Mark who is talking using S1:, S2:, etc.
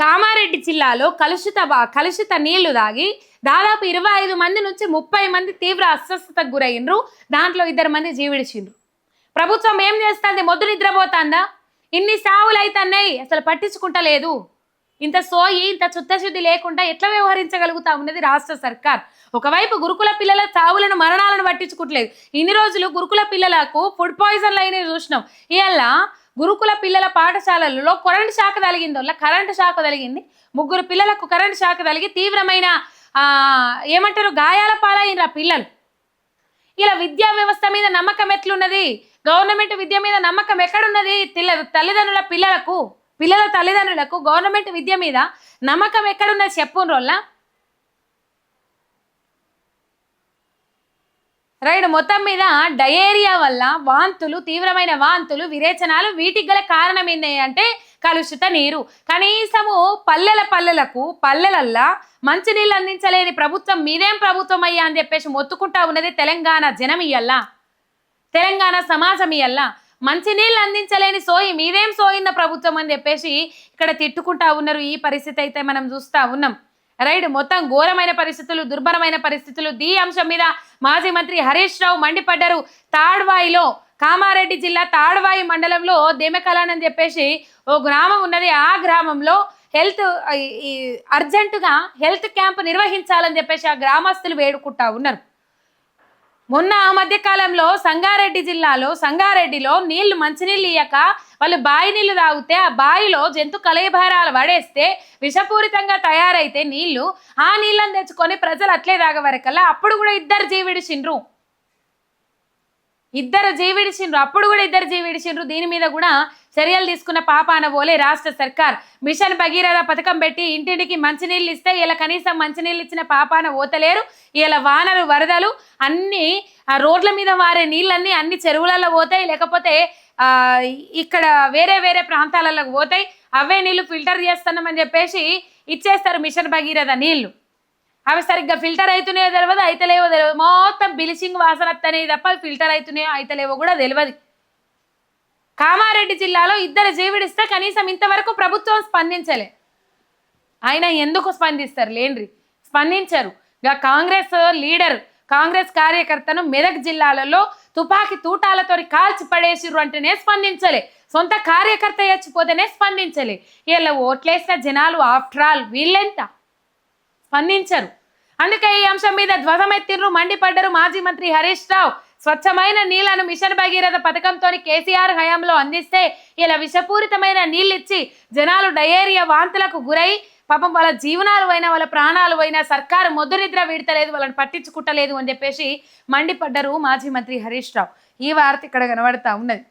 S1: కామారెడ్డి జిల్లాలో కలుషిత కలుషిత నీళ్ళు దాగి దాదాపు ఇరవై ఐదు మంది నుంచి ముప్పై మంది తీవ్ర అస్వస్థతకు గురయ్యిండ్రు దాంట్లో ఇద్దరు మంది జీవిడిచిండ్రు. ప్రభుత్వం ఏం చేస్తుంది? మొద్దు నిద్రపోతుందా? ఇన్ని సావులు అవుతున్నాయి అసలు పట్టించుకుంటలేదు. ఇంత సోయి ఇంత చిత్తశుద్ధి లేకుండా ఎట్లా వ్యవహరించగలుగుతా ఉన్నది రాష్ట్ర సర్కార్. ఒకవైపు గురుకుల పిల్లల చావులను మరణాలను పట్టించుకోవట్లేదు. ఇన్ని రోజులు గురుకుల పిల్లలకు ఫుడ్ పాయిజన్లు అయినవి చూసినాం. ఇవాళ గురుకుల పిల్లల పాఠశాలలలో కరెంటు శాఖ తగిలింది వల్ల శాఖ షాక్ ముగ్గురు పిల్లలకు కరెంటు శాఖ కలిగి తీవ్రమైన ఏమంటారు గాయాల పాలైన పిల్లలు. ఇలా విద్యా వ్యవస్థ మీద నమ్మకం ఎట్లున్నది? గవర్నమెంట్ విద్య మీద నమ్మకం ఎక్కడున్నది? తిల్ల తల్లిదండ్రుల పిల్లలకు పిల్లల తల్లిదండ్రులకు గవర్నమెంట్ విద్య మీద నమ్మకం ఎక్కడున్నది చెప్పు రోల్లా? రైట్ మొత్తం మీద డయేరియా వల్ల వాంతులు తీవ్రమైన వాంతులు విరేచనాలు వీటికి గల కారణం ఏంటి అంటే కలుషిత నీరు. కనీసము పల్లెల పల్లెలకు పల్లెలల్లా మంచినీళ్ళు అందించలేని ప్రభుత్వం మీదేం ప్రభుత్వం అయ్యా అని చెప్పేసి మొత్తుకుంటా ఉన్నది తెలంగాణ జనం ఇయ్యల్లా? తెలంగాణ సమాజం ఇయ్యల్లా? మంచినీళ్ళు అందించలేని సోయి మీదేం సోయింద ప్రభుత్వం అని చెప్పేసి ఇక్కడ తిట్టుకుంటా ఉన్నారు ఈ పరిస్థితి అయితే మనం చూస్తా ఉన్నాం. రైట్ మొత్తం ఘోరమైన పరిస్థితులు దుర్భరమైన పరిస్థితులు. దీ అంశం మీద మాజీ మంత్రి హరీష్ రావు మండిపడ్డారు. తాడ్వాయిలో కామారెడ్డి జిల్లా తాడ్వాయి మండలంలో దేమెకలాన్ అని చెప్పేసి ఓ గ్రామం ఉన్నది. ఆ గ్రామంలో హెల్త్ అర్జెంటుగా హెల్త్ క్యాంప్ నిర్వహించాలని చెప్పేసి ఆ గ్రామస్తులు వేడుకుంటా ఉన్నారు. మొన్న ఆ మధ్య కాలంలో సంగారెడ్డి జిల్లాలో సంగారెడ్డిలో నీళ్ళు మంచినీళ్ళు ఇయ్యక వాళ్ళు బావి నీళ్ళు తాగితే ఆ బావిలో జంతు కలయభారాలు పడేస్తే విషపూరితంగా తయారైతే నీళ్ళు ఆ నీళ్ళని తెచ్చుకొని ప్రజలు అట్లే తాగవరకల్లా అప్పుడు కూడా ఇద్దరు జీవిడిచిండ్రు ఇద్దరు జీవిడిచిండ్రు అప్పుడు కూడా ఇద్దరు జీవిడిచిండ్రు దీని మీద కూడా చర్యలు తీసుకున్న పాపాన పోలే రాష్ట్ర సర్కార్. మిషన్ భగీరథ పథకం పెట్టి ఇంటింటికి మంచినీళ్ళు ఇస్తే ఇలా కనీసం మంచినీళ్ళు ఇచ్చిన పాపాన ఓతలేరు ఇలా వానలు వరదలు అన్నీ ఆ రోడ్ల మీద వారే నీళ్ళన్నీ అన్ని చెరువులలో పోతాయి. లేకపోతే ఆ, ఇక్కడ వేరే వేరే ప్రాంతాలకు పోతాయి. అవే నీళ్ళు ఫిల్టర్ చేస్తున్నామని చెప్పేసి ఇచ్చేస్తారు మిషన్ భగీరథ నీళ్ళు అవి సరిగ్గా ఫిల్టర్ అవుతున్నాయో తెలియదు అయితలేవో తెలియదు మొత్తం బిలిచింగ్ వాసన వస్తున్నాయి తప్ప ఫిల్టర్ అవుతున్నాయో అయితలేవో కూడా తెలియదు కామారెడ్డి జిల్లాలో ఇద్దరు జీవిడిస్తే కనీసం ఇంతవరకు ప్రభుత్వం స్పందించలే. ఆయన ఎందుకు స్పందిస్తారు? లేండ్రి. స్పందించరు. ఇక కాంగ్రెస్ లీడర్ కాంగ్రెస్ కార్యకర్తను మెదక్ జిల్లాలలో తుపాకీ తూటాలతో కాల్చి పడేసిర్రు అంటేనే స్పందించలే. సొంత కార్యకర్త చచ్చిపోతేనే స్పందించలే. వీళ్ళ ఓట్లేసిన జనాలు ఆఫ్టర్ ఆల్ వీళ్ళెంత? స్పందించరు. అందుకే ఈ అంశం మీద ధ్వజమెత్తిర్రు మండిపడ్డరు మాజీ మంత్రి హరీష్ రావు. స్వచ్ఛమైన నీళ్ళను మిషన్ భగీరథ పథకంతో కేసీఆర్ హయాంలో అందిస్తే ఇలా విషపూరితమైన నీళ్ళిచ్చి జనాలు డయేరియా వాంతులకు గురై పాపం వాళ్ళ జీవనాలు అయినా వాళ్ళ ప్రాణాలు అయినా సర్కారు మొద్దు నిద్ర వీడతలేదు వాళ్ళని పట్టించుకుంటలేదు అని చెప్పేసి మండిపడ్డరు మాజీ మంత్రి హరీష్ రావు. ఈ వార్త ఇక్కడ కనబడతా ఉన్నది.